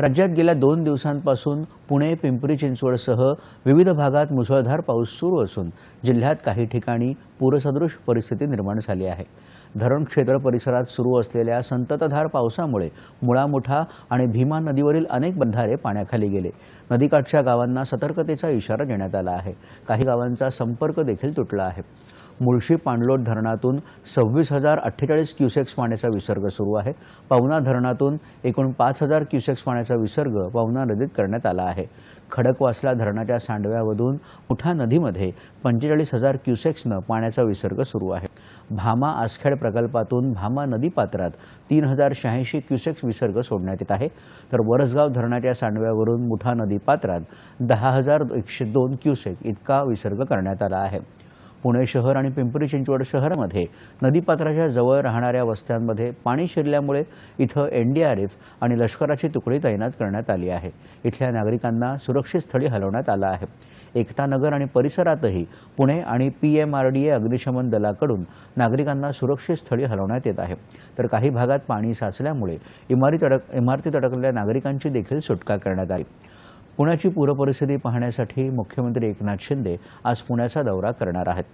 राज्यात गेल्या दोन दिवसांपासून पुणे पिंपरी चिंचवडसह विविध भागात मुसळधार पाऊस सुरू असून जिल्ह्यात काही ठिकाणी पूरसदृश परिस्थिती निर्माण झाली आहे. धरण क्षेत्र परिसरात सुरू असलेल्या संततधार पावसामुळे मुळामुठा आणि भीमा नदीवरील अनेक बंधारे पाण्याखाली गेले. नदीकाठच्या गावांना सतर्कतेचा इशारा देण्यात आला आहे. काही गावांचा संपर्क देखील तुटला आहे. मुळशी पाणलोट धरणातून सव्वीस हजार अठ्ठेचाळीस क्युसेक्स पाण्याचा विसर्ग सुरू आहे. पवना धरणातून एकूण पाच हजार क्युसेक्स पाण्याचा विसर्ग पवना नदीत करण्यात आला आहे. खडकवासला धरणाच्या सांडव्यामधून मुठा नदीमध्ये पंचेचाळीस हजार क्युसेक्सनं पाण्याचा विसर्ग सुरू आहे. भामा आसखेड प्रकल्पातून भामा नदीपात्रात तीन हजार शहाऐंशी क्युसेक्स विसर्ग सोडण्यात येत आहे. तर वरसगाव धरणाच्या सांडव्यावरून मुठा नदीपात्रात दहा हजार एकशे दोन क्युसेक इतका विसर्ग करण्यात आला आहे. पुणे शहर आणि पिंपरी चिंचवड शहरामध्ये नदीपात्राच्या जवळ राहणाऱ्या वस्त्यांमध्ये पाणी शिरल्यामुळे इथं एन डी आर एफ आणि लष्कराची तुकडी तैनात करण्यात आली आहे. इथल्या नागरिकांना सुरक्षित स्थळी हलवण्यात आलं आहे. एकतानगर आणि परिसरातही पुणे आणि P M R D A अग्निशमन दलाकडून नागरिकांना सुरक्षित स्थळी हलवण्यात येत आहे. तर काही भागात पाणी साचल्यामुळे इमारती अडक इमारतीत अडकलेल्या नागरिकांची देखील सुटका करण्यात आली. पुण्याची पूरपरिस्थिती पाहण्यासाठी मुख्यमंत्री एकनाथ शिंदे आज पुण्याचा दौरा करणार आहेत.